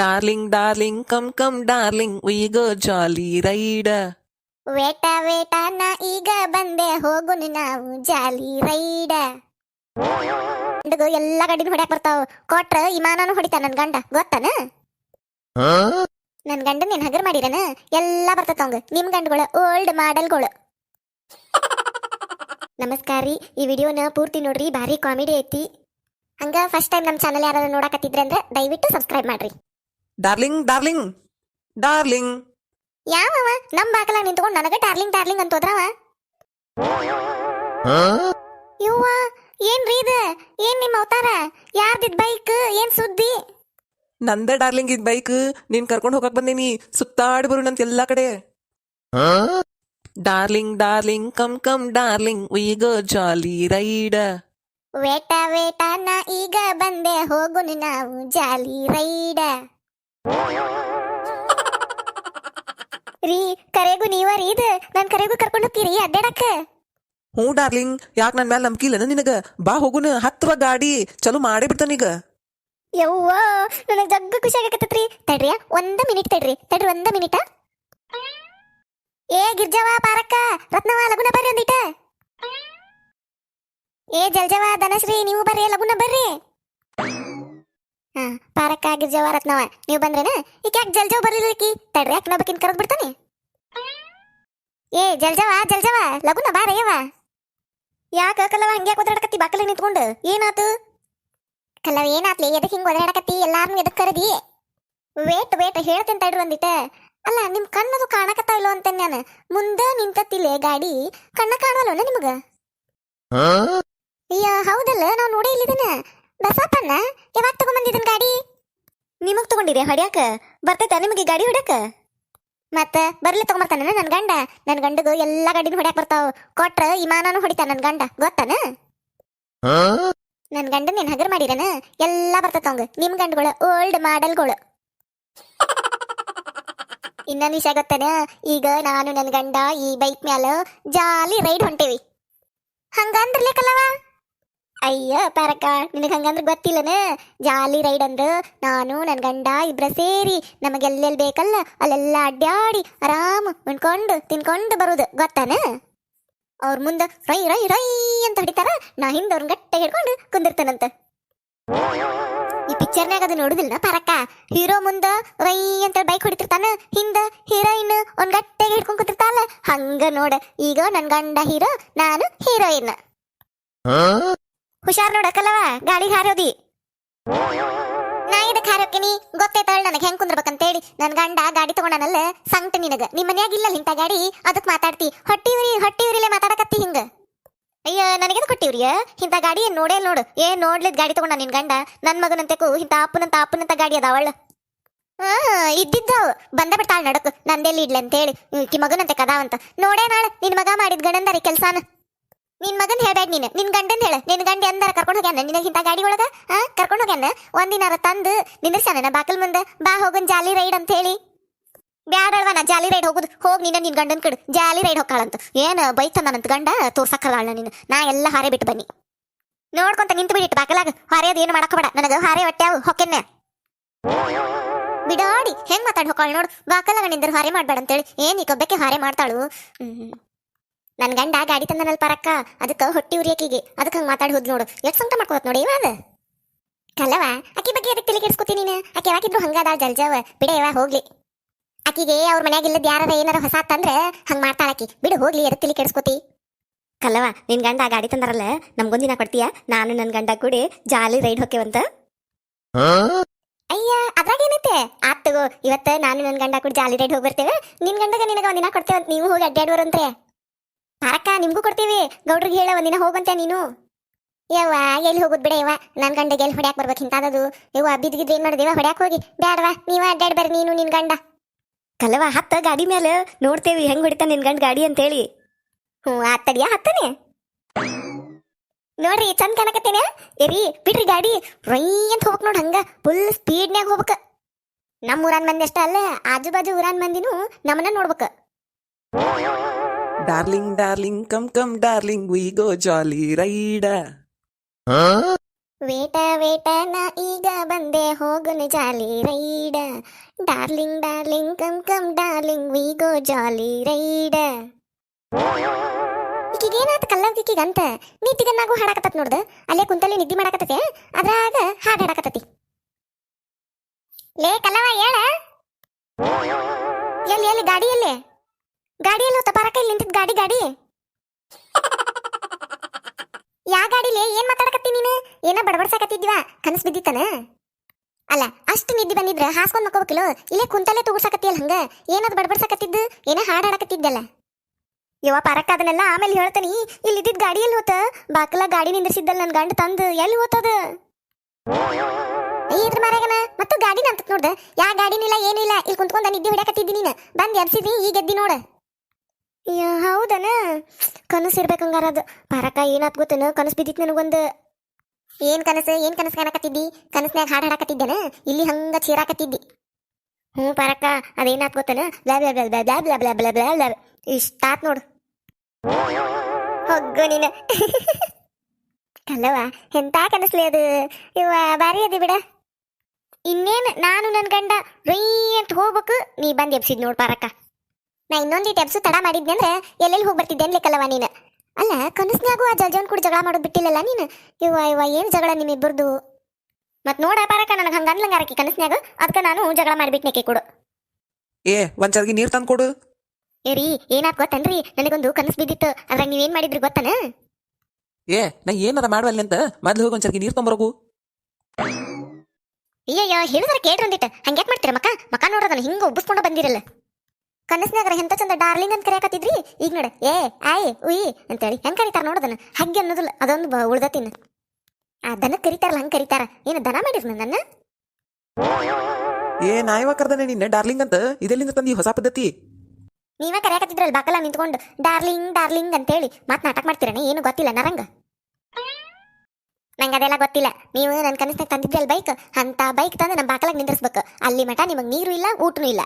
Darling, darling come come darling go jolly ride. Wait wait ನಾ ಈಗ ಬಂದೆ ಹೋಗುನು ನಾವು ಜಾಲಿ ರೈಡ ಗಂಡಗು ಎಲ್ಲಾ ಗಡಿನ ಹೊಡ್ಯಾಕ್ ಬರ್ತಾವ. ಕೊಟ್ರ ವಿಮಾನನು ಹೊಡಿತಾನ ನನ್ ಗಂಡ ಗೊತ್ತಾನ? ನನ್ ಗಂಡ ನೀನ್ ಹಗರ್ ಮಾಡಿರನ? ಎಲ್ಲಾ ಬರ್ತದ ಅವಂಗ. ನಿಮ್ ಗಂಡಗಳು ಓಲ್ಡ್ ಮಾಡೆಲ್ಗಳು ನಮಸ್ಕಾರ ರೀ. ಈ ವಿಡಿಯೋನ ಪೂರ್ತಿ ನೋಡ್ರಿ. ಭಾರಿ ಕಾಮಿಡಿ ಐತಿ. ಹಂಗ ಫಸ್ಟ್ ಟೈಮ್ ನಮ್ ಚಾನಲ್ ಯಾರು ನೋಡಕತ್ತಿದ್ರೆ ಅಂದ್ರೆ ದಯವಿಟ್ಟು ಸಬ್ಸ್ಕ್ರೈಬ್ ಮಾಡ್ರಿ. Darling, ಡಾರ್ಲಿಂಗ್ ಯಾವ ಯಾವವ? ನಮ್ ಬಾಕಲ ನಿಂತ್ಕೊಂಡು ನನಗೆ ಡಾರ್ಲಿಂಗ್ ಡಾರ್ಲಿಂಗ್ ಅಂತ ಹೋದ್ರವ? ಇವ್ವ ಏನ್ರಿ ಇದು? ಏನ್ ನಿಮ್ ಅವತಾರ? ಯಾರ್ದಿದ್ ಬೈಕ್ ಏನ್ ಸುದ್ದಿ? ನಂದ ಡಾರ್ಲಿಂಗ್ ಇದ್ ಬೈಕ್ ನೀನ್ ಕರ್ಕೊಂಡು ಹೋಗಕ್ ಬಂದೀನಿ. ಸುತ್ತಾಡಿ ಬರು ನಂತ ಎಲ್ಲಾ ಕಡೆ. Darling darling come come darling we go jolly ride wait wait ನಾ ಈಗ ಬಂದೆ. ಹೋಗುನು ನಾವು ಜಾಲಿ ರೈಡ ರೀ ಕರೆಗೂ ನೀವ ರೀ ಇದು. ನನ್ ಕರೆಗೂ ಕರ್ಕೊಂಡು ಹೋಗ್ತೀರಿ ಅಡ್ಡಾಡಕ್ಕ. ಹ್ಞೂ ಡಾರ್ಲಿಂಗ್ ಯಾಕೆ ನನ್ ಮೇಲೆ ನಂಬಿಕೆ ಇಲ್ಲನ ನಿನಗ? ಬಾ ಹೋಗುನ ಹತ್ತುವ ಗಾಡಿ ಚಲೋ ಮಾಡೇ ಬಿಡ್ತಾನೀಗ ಯವ್ವ ನನಗೆ ಜಗ್ಗ ಖುಷಿ ಆಗಕತ್ತೈತ್ರಿ. ತಡ್ರಿ ಒಂದ ಮಿನಿಟ್ ತಡ್ರಿ ತಡ್ರಿ ಒಂದ ಮಿನಿಟ. ಏ ಗಿರ್ಜವ ಪಾರಕ್ಕ ರತ್ನವ ಲಗುನ ಬರ್ರಿ ಒಂದಿಟ. ಏ ಜಲ್ಜವ ಧನಶ್ರೀ ನೀವು ಬರ್ರಿ ಲಗುನ ಬರ್ರಿ. ಹಾ ಪಾರಕ್ಕ ಆಗಿ ಜವಾರತ್ನವ ನೀವು ಬಂದ್ರೇನ? ಈಗ ಯಾಕೆ ಜಲ್ಜಾವ್ ಬರ್ಲಿಲ್ಲಕಿ ತಡ್ರಿ ಯಾಕೆ ನಬಕಿನ್ ಕರೆದ್ ಬಿಡ್ತಾನೆ? ಏ ಜಲ್ಜವ ಜಲ್ಜವ ಲಗುನ ಬಾರಯ್ಯವ ಯಾಕ ಕಲ್ಲವ ಹಂಗ್ಯಾಕ್ ಒದರಾಡಕತ್ತಿ ಬಾಕಲಿ ನಿಂತ್ಕೊಂಡು? ಏನಾತು? ಕಲ್ಲವ ಏನಾತ್ಲಿ? ಎದಕ್ ಹಿಂಗ್ ಒದರಾಡಕತ್ತಿ ಎಲ್ಲಾರ್ನು ಎದಕ್ ಕರದಿ? ವೇಟ್ ವೇಟ್ ಹೇಳ್ತೇನೆ ತಡ್ರಿ ಒಂದಿಟ. ಅಲ್ಲ ನಿಮ್ ಕಣ್ಣದು ಕಾಣಕತ್ತಾ ಇಲ್ಲೋ ಅಂತ ನಾನು? ಮುಂದೆ ನಿಂತತ್ತಿಲೆ ಗಾಡಿ. ಕಣ್ಣ ಕಾಣವಲ್ಲ ನಿಮಗ? ಅಯ್ಯ ಹೌದಲ್ಲ ನಾವು ನೋಡೇ ಇಲ್ಲಿದನ? ಬಸಪ್ಪನ್ನ ಯಾವಾಗ ತಗೊಂಬಂದಿದನ್ ಗಾಡಿ? ನಿಮಗ್ ತಗೊಂಡಿರಿ ಹೊಡ್ಯಾಕ? ಬರ್ತೈತ ನಿಮಗೆ ಗಾಡಿ ಹೊಡ್ಯಾಕ? ಮತ್ತ ಬರ್ಲಿ ತಗೊಂಬರ್ತಾನ ನನ್ನ ಗಂಡ? ನನ್ ಗಂಡಗು ಎಲ್ಲಾ ಗಾಡಿನ ಹೊಡ್ಯಾಕ ಬರ್ತಾವ. ಕೊಟ್ರ ಇಮಾನನು ಹೊಡಿತಾನ ನನ್ನ ಗಂಡ ಗೊತ್ತಾನ? ನನ್ನ ಗಂಡ ನೀನ್ ಹಗರ್ ಮಾಡಿರನ? ಎಲ್ಲಾ ಬರ್ತದ ಅವಂಗ. ನಿಮ್ ಗಂಡಗಳ ಓಲ್ಡ್ ಮಾಡೆಲ್ಗಳು. ಇನ್ನೊಂದು ವಿಷಯ ಗೊತ್ತಾನ? ಈಗ ನಾನು ನನ್ನ ಗಂಡ ಈ ಬೈಕ್ ಮ್ಯಾಲ ಜಾಲಿ ರೈಡ್ ಹೊಂಟೇವಿ. ಹಂಗಂದ್ರಲೇ ಕಲ್ಲವ ಅಯ್ಯ, ಪರಕ, ನಿನಗೆ ಹಂಗಂದ್ರೆ ಗೊತ್ತಿಲ್ಲನ? ಜಾಲಿ ರೈಡ್ ಅಂದ್ರ ನಾನು ನನ್ನ ಗಂಡ, ಇಬ್ರ ಸೇರಿ ನಮಗೆ ಎಲ್ಲೆಲ್ಲಿ ಬೇಕಲ್ಲ, ಅಲ್ಲೆಲ್ಲ ಅಡ್ಡಾಡಿ ಆರಾಮ ಉಣ್ಕೊಂಡು, ತಿನ್ಕೊಂಡು ಬರೋದು. ಗೊತ್ತಾನ? ಅವ್ರ ಮುಂದ ರೈ ರೈ ರೈ ಅಂತ ಹೊಡಿತಾರ. ನಾ ಹಿಂದೆ ಅವ್ರನ್ನ ಗಟ್ಟ ಹಿಡ್ಕೊಂಡು ಕುಂದಿರ್ತಾನಂತ. ಈ ಪಿಕ್ಚರ್ನಾಗ ಅದು ನೋಡುದಿಲ್ಲ ಪರಕಾ? ಹೀರೋ ಮುಂದ ರೈ ಅಂತ ಬೈಕ್ ಹೊಡಿತಿರ್ತಾನ. ಹಿಂದ ಹೀರೋಯಿನ್ ಒಂದ್ ಗಟ್ಟೆಗೆ ಹಿಡ್ಕೊಂಡ್ ಕುಂತಿರ್ತಾಳ. ಹಂಗ ನೋಡ. ಈಗ ನನ್ ಗಂಡ ಹೀರೋ, ನಾನು ಹೀರೋಯಿನ್ ಹುಷಾರ್ ನೋಡಕಲ್ಲವ ಗಾಡಿ ಹಾರೋದಿ. ನಾ ಇದಕ್ ಹಾರೋಕಿನಿ ಗೊತ್ತೈತಾಳ ನನಗೆ ಹೆಂಗ್ ಕುಂದ್ರಬೇಕಂತೇಳಿ. ನನ್ ಗಂಡ ಗಾಡಿ ತಗೊಂಡನಲ್ಲ, ಸಂಕ್ಟ ನಿನಗ. ನಿಮ್ ಮನ್ಯಾಗ ಇಲ್ಲ ಇಂತ ಗಾಡಿ? ಅದಕ್ ಮಾತಾಡ್ತಿ. ಹೊಟ್ಟಿ ಉರಿ ಹೊಟ್ಟಿ ಮಾತಾಡಕತ್ತಿ ಹಿಂಗ. ಅಯ್ಯ, ನನಗೆದು ಕೊಟ್ಟಿವ್ರಿಯ ಇಂಥ ಗಾಡಿ ಏನು ನೋಡೇ ನೋಡು. ಏ ನೋಡ್ಲಿದ್ ಗಾಡಿ ತಗೊಂಡ ನಿನ್ ಗಂಡ? ನನ್ ಮಗನಂತೆಕು ಇಂಥ ಅಪ್ಪನಂತ ಅಪ್ಪನಂತ ಗಾಡಿ ಅದಾವಳ ಇದ್ದಿದ್ದಾವ. ಬಂದ ಬಿಡ್ತಾಳ ನಡಕ್. ನಂದೆಲ್ಲಿ ಇಡ್ಲಿ ಅಂತೇಳಿ. ಈಕಿ ಮಗನಂತೆ ಕದಾವಂತ. ನೋಡೇ ನಾಳೆ ನಿನ್ ಮಗ ಮಾಡಿದ್ ಗಣಂದರಿ ಕೆಲ್ಸಾನ. ನಿನ್ ಮಗನ್ ಹೇಳ್ಬೇಡ ನೀನು. ನಿನ್ ಗಂಡನ್ ಹೇಳ. ನಿನ್ ಗಂಡ ಎಂದಾರ ಕರ್ಕೊಂಡು ಹೋಗ್ಯಾನ ನಿನಗೆ ಗಾಡಿ ಒಳಗ? ಆ, ಕರ್ಕೊಂಡು ಹೋಗ್ಯಾನ? ಒಂದಿನಾರ ತಂದು ನಿಂದ್ರಸಾನ ಬಾಕಲ್ ಮುಂದೆ? ಬಾ ಹೋಗನ್ ಜಾಲಿ ರೈಡ್ ಅಂತ ಹೇಳಿ ಬ್ಯಾಡಲ್ವ ನಾ ಜಾಲಿ ರೈಡ್ ಹೋಗುದು. ಹೋಗಿ ನಿನ್ನ ನಿನ್ ಗಂಡನ್ ಕಡೆ. ಜಾಲಿ ರೈಡ್ ಹೋಗ್ಕಾಳಂತ. ಏನ್ ಅಂತ ಗಂಡ? ತೋರ್ಸಕ್ಕಲ್ಲ ನೀನು. ನಾ ಎಲ್ಲ ಹಾರೆ ಬಿಟ್ಟು ಬನ್ನಿ. ನೋಡ್ಕೊಂತ ನಿಂತು ಬಿಡಿಟ್ಟು ಬಾಕಲಾಗ ಹಾರೇದು ಏನು ಮಾಡಕೋಬೇಡ ನನಗ ಹಾರೆ ಹೊಟ್ಟ್ಯಾವು ಹೊಕ್ಕೆನ್ನೆ. ಬಿಡಾಡಿ. ಹೆಂಗ್ ಮಾತಾಡ್ ಹೊಕ್ಕಾಳ ನೋಡು. ಬಾಕಲಾಗ ನಿಂದ್ರ ಹಾರೆ ಮಾಡ್ಬೇಡ ಅಂತೇಳಿ ಏನ್ ಈ ಕೊಬ್ಬಕ್ಕೆ ಹಾರೆ ಮಾಡ್ತಾಳು? ಹ್ಮ್. ನನ್ ಗಂಡ ಗಾಡಿ ತಂದನಲ್ ಪರಕ್ಕ. ಅದಕ್ಕ ಹೊಟ್ಟಿ ಉರಿಯಕಿಗೆ ಅದಕ್ಕೆ ಹಂಗ ಮಾತಾಡಿ ಹೋದ್ ನೋಡು. ಎಷ್ಟು ಸಂಕಟ ಮಾಡ್ಕೋತ್ ನೋಡಿ ಇವಾಗ ಕಲವ ಅಕ್ಕಿ ಬಗ್ಗೆ ಅದಕ್ಕೆ ತಲೆ ಕೆಡ್ಸ್ಕೊತೀನಿ ನೀನು? ಆಕೆ ಯಾವಾಗಿದ್ರು ಹಂಗಾದ ಜಲ್ಜವ. ಬಿಡೆಯವ ಹೋಗ್ಲಿ. ಅಕ್ಕಿಗೆ ಅವ್ರ ಮನ್ಯಾಗ ಇಲ್ಲದ ಯಾರ ಏನಾರ ಹೊಸ ತಂದ್ರೆ ಹಂಗ್ ಮಾಡ್ತಾಳ ಆಕಿ. ಬಿಡು ಹೋಗ್ಲಿ ಅದಕ್ಕೆ ತಲೆ ಕೆಡಿಸ್ಕೋತಿ. ಕಲವ ನಿನ್ ಗಂಡ ಗಾಡಿ ತಂದಾರಲ್ಲ ನಮ್ಗೊಂದಿನ ಕೊಡ್ತೀಯ? ನಾನು ನನ್ ಗಂಡ ಕೂಡಿ ಜಾಲಿ ರೈಡ್ ಹೋಗ್ಯವಂತ ಅಯ್ಯ ಅದ್ರಾಗೇನೈತೆ ಆತ್ ತಗೋ ಇವತ್ತ ನಾನು ನನ್ ಗಂಡ ಕೂಡ ಜಾಲಿ ರೈಡ್ ಹೋಗಿ ಬರ್ತೇವೆ ನಿನ್ ಗಂಡಗ ನಿನಗ ಒಂದಿನ ಕೊಡ್ತೇವೆ ನೀವು ಹೋಗಿ ಅಡ್ಡಾಡುವರಂತೆ ಪಾರಕ್ಕ ನಿಮಗೂ ಕೊಡ್ತೀವಿ. ಗೌಡ್ರಿಗೆ ಹೇಳ ಒಂದಿನ ಹೋಗಂತೆ ನೀನು. ಯವ್ವ ಎಲ್ಲಿ ಹೋಗುದು ಬಿಡ ಯವ್ವ? ನನ್ ಗಂಡಗೆ ಎಲ್ಲಿ ಹೊಡ್ಯಾಕ್ ಬರ್ಬೇಕು ಹಿಂತಾದದು? ಯವ್ವ ಬಿದ್ದಿದ್ರೆ ಏನ್ ಮಾಡಿದೇವ? ಹೊಡ್ಯಾಕ್ ಹೋಗಿ. ಬ್ಯಾಡವಾ ನೀವ ಅಡ್ಡಾಡ್ ಬರ್ರಿ ನೀನು ನಿನ್ ಗಂಡ. ಕಲವ ಹತ್ತ ಗಾಡಿ ಮೇಲೆ ನೋಡ್ತೇವಿ. ಹೆಂಗ್ ಹೊಡಿತ ನಿನ್ ಗಂಡ ಗಾಡಿ ಅಂತೇಳಿ. ಹ್ಞೂ ಆತಡಿಯ ಹತ್ತನೆ? ನೋಡ್ರಿ ಚಂದ ಕಾಣಕತ್ತೇನೆ? ಎರಿ ಬಿಡ್ರಿ ಗಾಡಿ. ರೈ ಅಂತ ಹೋಗ್ಬೇಕು ನೋಡ್ ಹಂಗ. ಫುಲ್ ಸ್ಪೀಡ್ನ್ಯಾಗ ಹೋಗ್ಬೇಕ. ನಮ್ಮ ಊರಾನ್ ಮಂದಿ ಅಷ್ಟ ಅಲ್ಲ. ಆಜು ಬಾಜು ಊರಾನ್ ಮಂದಿನೂ ನಮ್ಮನ್ನ ನೋಡ್ಬೇಕ. Darling darling come come darling we go jolly ride wait wait ನಾ ಈಗ ಬಂದೆ, ಹೋಗುನು jolly ride darling darling come come darling we go jolly ride ಈಕಿಗೆ ಏನಾತ ಕಲ್ಲವ್ಕಿಗೆ ಅಂತ ನಿದ್ದಿಗನ್ನಾಗೂ ಹಾಡಾಕತ್ತತ್ ನೋಡ್ದ? ಅಲ್ಲೇ ಕುಂತಲ್ಲಿ ನಿದ್ದೆ ಮಾಡಾಕತ್ತತೆ ಅದ್ರಾಗ ಹಾಡು ಹಾಡಾಕತ್ತತಿ. ಲೇ ಕಲ್ಲವ ಹೇಳ. ಎಲ್ಲಿ ಎಲ್ಲಿ ಗಾಡಿ ಎಲ್ಲಿ ಗಾಡಿ ಎಲ್ಲಿ ಹೋತ ಬರಕ ಇಲ್ಲಿ ನಿಂತಿದ್ ಗಾಡಿ ಗಾಡಿ? ಯಾ ಗಾಡಿಲಿ? ಏನ್ ಮಾತಾಡಕತ್ತಿ ನೀನು? ಏನ ಬಡಬಡ್ಸಾಕತ್ತಿದ್ವಾ ಕನಸ್ ಬಿದ್ದಿತ್ತನ? ಅಲ್ಲ, ಅಷ್ಟು ನಿದ್ದೆ ಬಂದಿದ್ರ ಹಾಸ್ಕೊಂಡ್ ಮಕ್ಕೋಬೇಕಿಲ್ಲೋ ಇಲ್ಲೇ ಕುಂತಲ್ಲೇ ತಗೋಸಾಕತ್ತಿಯಲ್ಲ ಹಂಗ? ಏನದು ಬಡಬಡ್ಸಾಕತ್ತಿದ್ದು? ಏನ ಹಾಡ್ ಹಾಡಕತ್ತಿದ್ದಲ್ಲ ಯವ್ವ ಪರಕ್ಕ, ಅದನ್ನೆಲ್ಲ ಆಮೇಲೆ ಹೇಳ್ತಾನಿ. ಇಲ್ಲಿ ಇದ್ದಿದ್ ಗಾಡಿ ಎಲ್ಲಿ ಹೋತ? ಬಾಕಲ ಗಾಡಿ ನಿಂದ್ರಿಸಿದ್ದಲ್ಲ ನನ್ನ ಗಂಡ ತಂದು ಎಲ್ಲಿ ಹೋತದ? ಇದ್ರ ಮಾರ್ಯಾಗನ? ಮತ್ತು ಗಾಡಿ ನಂತತ್ ನೋಡ್ದ. ಯಾ ಗಾಡಿನಿಲ್ಲ ಏನಿಲ್ಲ ಇಲ್ಲಿ. ಕುಂತ್ಕೊಂಡ ನಿದ್ದೆ ಹೊಡ್ಯಾಕತ್ತಿದ್ದಿ ನೀನು. ಬಂದ್ ಎಬ್ಸಿದಿ ಈಗ ಎದ್ದಿ ನೋಡ. ಹೌದನ ಕನಸು ಇರ್ಬೇಕು ಹಂಗಾರ ಅದು ಪರಕ ಏನಾತ್ ಗೊತ್ತೇನು ಕನಸು ಬಿದ್ದಿತ್ತು ನನಗೊಂದು ಏನ್ ಕನಸು ಏನ್ ಕನಸು ಕಾಣಕತ್ತಿದ್ದಿ ಕನಸ್ನ್ಯಾಗ ಹಾಡು ಹಾಡಕತ್ತಿದ್ದೇನ ಇಲ್ಲಿ ಹಂಗ ಚೀರಾಕತ್ತಿದ್ದಿ ಹ್ಞೂ ಪರಕ ಅದೇನಾತ್ ಗೊತ್ತೇನ blah blah blah blah blah blah blah blah ಇಷ್ಟಾತ್ ನೋಡು ಹೊಗ್ಗು ನೀನು ಅಲ್ಲವಾ ಎಂತ ಕನಸ್ಲಿ ಅದು ಇವ ಬಾರಿ ಅದಿ ಬಿಡ ಇನ್ನೇನು ನಾನು ನನ್ನ ಗಂಡ ರೈ ಅಂತ ಹೋಗ್ಬೇಕು ನೀ ಬಂದು ಎಬ್ಸಿದ್ ನೋಡ್ ಪಾರಕ್ಕ ನಾ ಇನ್ನೊಂದು ಟೆಪ್ಸು ತಡ ಮಾಡಿದ್ನೆ ಅಂದ್ರೆ ಎಲ್ಲೆಲ್ಲಿ ಹೋಗಿ ಬರ್ತಿದ್ದೆ ಅನ್ಲಿಕ್ಕಲ್ಲವ ನೀನು? ಅಲ್ಲ ಕನಸ್ನ್ಯಾಗೂ ಆ ಜಲ್ಜವನ್ ಕೂಡ ಜಗಳ ಮಾಡೋದು ಬಿಟ್ಟಿಲ್ಲಲ್ಲ ನೀನು? ಇವ ಇವ ಏನು ಜಗಳ ನಿಮ್ಮಿಬ್ಬರದು ಮತ್ ನೋಡ ಪಾರಕ ನನಗೆ ಹಂಗ ಅನ್ಲಂಗಾರಕಿ ಕನಸ್ನ್ಯಾಗ? ಅದಕ್ಕೆ ನಾನು ಜಗಳ ಮಾಡಿಬಿಟ್ನೇಕೆ ಕೊಡು. ಏ ಒಂದ್ ಚರ್ಗಿ ನೀರ್ ತಂದು ಕೊಡು. ಏ ರೀ ಏನಾತ್ ಗೊತ್ತನ್ರಿ ನನಗೊಂದು ಕನಸು ಬಿದ್ದಿತ್ತು. ಅದ್ರಾಗ ನೀವೇನ್ ಮಾಡಿದ್ರಿ ಗೊತ್ತನ? ಏ ನಾ ಏನಾರ ಮಾಡ್ವಲ್ಲಿ ಅಂತ? ಮೊದ್ಲು ಹೋಗಿ ಒಂದ್ ಚರ್ಗಿ ನೀರ್ ತಂಬರಗು ಅಯ್ಯಯ್ಯೋ ಹೇಳಿದ್ರೆ ಕೇಳ್ರಿ ಒಂದಿಟ್ಟು ಹಂಗ್ಯಾಕ್ ಮಾಡ್ತೀರ ಮಕ್ಕ? ಮಕ್ಕ ನೋಡೋದನ್ನ ಹಿಂಗ ಒಬ್ಬಿಸ್ಕೊಂಡು ಬಂದಿರಲ್ಲ. ಕನಸ್ನಾಗ್ರ ಎಂತ ಚಂದ ಡಾರ್ಲಿಂಗ್ ಅಂತ ಕರೆಯಕತ್ತಿದ್ರಿ? ಈಗ ನೋಡ. ಏ ಆಯ್ ಉಯ್ ಅಂತೇಳಿ. ಹೆಂಗ್ ಕರಿತಾರ ನೋಡೋದನ್ನ ಹಗ್ಗೆ ಅನ್ನೋದಿಲ್ಲ. ಅದೊಂದು ಬ- ಉಳ್ದತಿನ ಆ ದನ ಕರಿತಾರಲ್ಲ ಹಂಗ್ ಕರಿತಾರ. ಏನು ದನ ಮಾಡಿರ್ ನನ್ನ? ಏ ನಾ ಯಾವಾಗ ಕರ್ದನೆ ನಿನ್ನೆ ಡಾರ್ಲಿಂಗ್ ಅಂತ. ಇದೆಲ್ಲಿಂದ ತಂದಿ ಹೊಸ ಪದ್ಧತಿ? ನೀವ ಕರೆಯಕತ್ತಿದ್ರಲ್ಲ ಬಾಕಲ ನಿಂತ್ಕೊಂಡು. ಡಾರ್ಲಿಂಗ್ ಡಾರ್ಲಿಂಗ್ ಅಂತೇಳಿ. ಮಾತ್ ನಾಟಕ ಮಾಡ್ತೀರಣ ಏನು ಗೊತ್ತಿಲ್ಲ ನರಂಗ. ನಂಗೆ ಅದೆಲ್ಲ ಗೊತ್ತಿಲ್ಲ. ನೀವು ನನ್ನ ಕನಸ್ನಾಗ ತಂದಿದ್ರಲ್ಲ ಬೈಕ್ ಅಂತ ಬೈಕ್ ತಂದು ನಮ್ಮ ಬಾಕಲಾಗ ನಿಂದ್ರಿಸ್ಬೇಕು. ಅಲ್ಲಿ ಮಟ ನಿಮಗೆ ನೀರು ಇಲ್ಲ ಊಟನೂ ಇಲ್ಲ.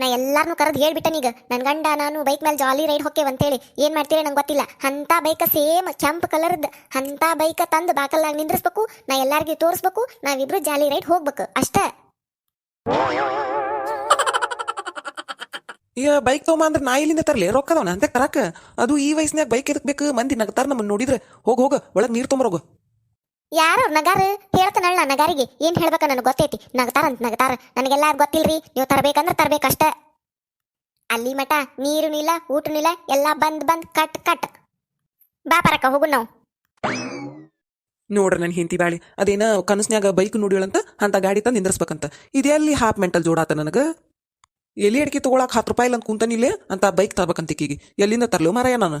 ನಾ ಎಲ್ಲಾರನು ಕರೆದು ಹೇಳ್ಬಿಟ್ಟನೀಗ ನನ್ನ ಗಂಡ, ನಾನು ಬೈಕ್ ಮೇಲೆ ಜಾಲಿ ರೈಡ್ ಹೋಕ್ಕೇವ್ ಅಂತೇಳಿ ಏನು ಮಾಡ್ತೀರಿ ನಂಗೆ ಗೊತ್ತಿಲ್ಲ. ಅಂತ ಬೈಕ ಸೇಮ್ ಕೆಂಪ್ ಕಲರ್ದ. ಅಂತ ಬೈಕ ತಂದು ಬಾಕಲಾಗ ನಿಂದ್ರಿಸ್ಬೇಕು. ನಾ ಎಲ್ಲಾರ್ಗೆ ತೋರಿಸ್ಬೇಕು. ನಾವಿಬ್ರು ಜಾಲಿ ರೈಡ್ ಹೋಗ್ಬೇಕು. ಅಷ್ಟೇ. ಈಗ ಬೈಕ್ ತಗೊಂಬ ಅಂದ್ರೆ ನಾ ಇಲ್ಲಿಂದ ತರಲಿ? ರೊಕ್ಕದವನ? ಅಂತ ಕರಾಕ ಅದು ಈ ವಯಸ್ಸಿನಾಗ ಬೈಕ್ ಎದಕ್ ಬೇಕು? ಮಂದಿ ನಗ್ತಾರ ನಮ್ಮನ್ನ ನೋಡಿದ್ರೆ. ಹೋಗ ಹೋಗ. ಒಳಗೆ ನೀರು ತೊಂಬರೋಗು ಯಾರು ನಗಾರ ಹೇಳ್ತಾನಲ್ಲ ನಗಾರಿಗೆ, ಏನ್ ಹೇಳ್ಬೇಕ ನನಗೆ ಗೊತ್ತೈತಿ? ನಗತಾರ ಅಂತ ನಗತಾರ. ನನಗೆಲ್ಲ ಗೊತ್ತಿಲ್ರಿ, ನೀವು ತರಬೇಕಂದ್ರೆ ತರಬೇಕಷ್ಟ. ಅಲ್ಲಿ ಮಠ, ನೀರು ಇಲ್ಲ ಊಟ ಇಲ್ಲ ಎಲ್ಲ ಬಂದ್ ಬಂದ್ ಕಟ್ ಕಟ್. ಬಾ ಪರಕ ಹೋಗು ನಾವು. ನೋಡ್ರಿ ನನ್ ಹಿಂತಿ ಬಾಳಿ ಅದೇನ ಕನಸ್ನ್ಯಾಗ ಬೈಕ್ ನೋಡಿಳಂತ ಅಂತ ಗಾಡಿ ತಂದು ನಿಂದ್ರಸ್ಬೇಕಂತ. ಇದೆಲ್ಲಿ ಹಾಫ್ ಮೆಂಟಲ್ ಜೋಡಾತ ನನಗೆ. ಎಲ್ಲಿ ಅಡಿಕೆ ತಗೊಳಕ್ ಹತ್ತು ರೂಪಾಯಿ ಅಂತ ಕುಂತನಿಲ್ಲೇ ಅಂತ ಬೈಕ್ ತರ್ಬೇಕಂತ ಈಕಿಗೆ. ಎಲ್ಲಿಂದ ತರ್ಲೋ ಮಾರಾಯ ನಾನು?